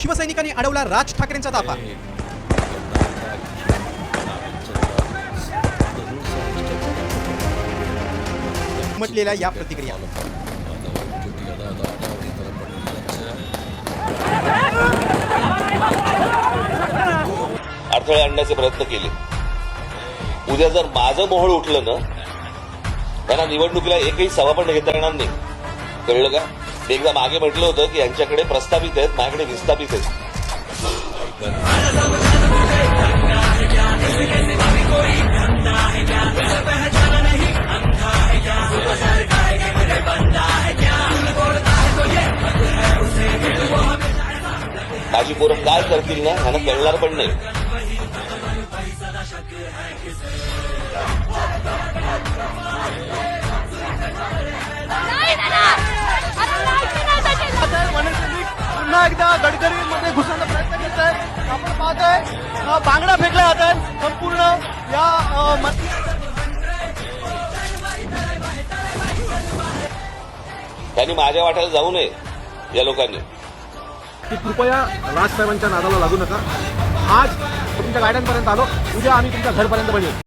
शिवसैनिकांनी अडवला राज ठाकरेंचा ताफा. म्हटलेल्या या प्रतिक्रिया. अडथळे आणण्याचे प्रयत्न केले. उद्या जर माझं मोहळ उठलं ना त्यांना निवडणुकीला एकही सभा पण घेता येणार नाही. कळलं का? मी एकदा मागे म्हटलं होतं की यांच्याकडे प्रस्तावित आहेत माझ्याकडे विस्थापित आहेत. माझी पोरं काय करतील ना ह्यांना कळणार पण नाही. पुन्हा एकदा गडकरीमध्ये घुसण्याचा प्रयत्न करत आहेत आपण पाहतोय बांगडा फेकला जात आहे संपूर्ण या त्यांनी माझ्या वाट्याला जाऊ नये या लोकांनी. की कृपया राजसाहेबांच्या नादाला लागू नका. आज तुमच्या गाड्यांपर्यंत आलो. उद्या आम्ही तुमच्या घरपर्यंत पण येऊ